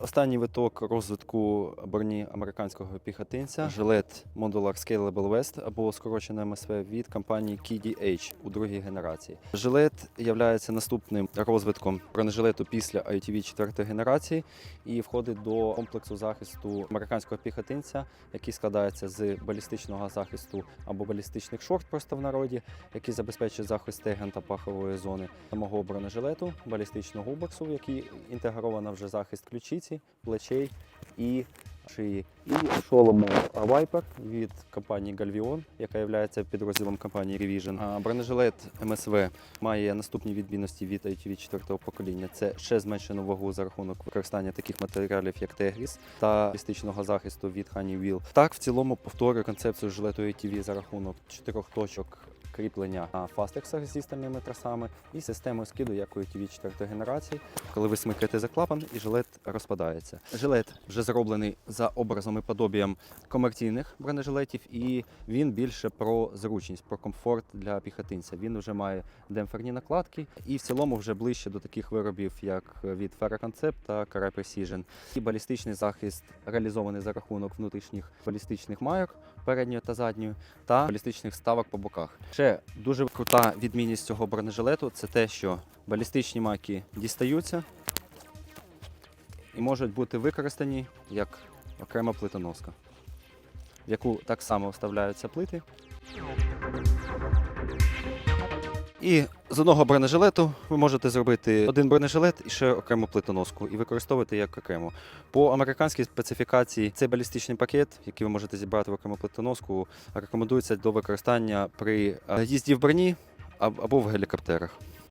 Останній виток розвитку броні американського піхотинця жилет Modular Scalable Vest або скорочене МСВ від компанії KDH у другій генерації. Жилет є наступним розвитком бронежилету після ITV четвертої генерації і входить до комплексу захисту американського піхотинця, який складається з балістичного захисту або балістичних шорт, просто в народі, який забезпечує захист стегон та пахової зони самого бронежилету, балістичного губоксу, в який інтегровано вже захист ключиці, плечей і шиї. І шолому Viper від компанії Galvion, яка є підрозділом компанії Revision. Бронежилет МСВ має наступні відмінності від ITV 4 покоління. Це ще зменшену вагу за рахунок використання таких матеріалів, як Tegris та балістичного захисту від Honeywell. Так, в цілому повторює концепцію жилету ITV за рахунок чотирьох точок кріплення на фастексах зі стальними трасами і системою скиду, як у TV 4 генерації, коли ви смикаєте за клапан і жилет розпадається. Жилет вже зроблений за образом і подобієм комерційних бронежилетів, і він більше про зручність, про комфорт для піхотинця. Він вже має демпферні накладки і в цілому вже ближче до таких виробів, як від Ferroconcept та Cara Precision. І балістичний захист реалізований за рахунок внутрішніх балістичних майок передньої та задньої та балістичних ставок по боках. Ще дуже крута відмінність цього бронежилету це те, що балістичні маки дістаються і можуть бути використані як окрема плитоноска, в яку так само вставляються плити. І з одного бронежилету ви можете зробити один бронежилет і ще окрему плитоноску і використовувати як окремо. По американській специфікації цей балістичний пакет, який ви можете зібрати в окрему плитоноску, рекомендується до використання при е, їзді в броні або в гелікоптерах.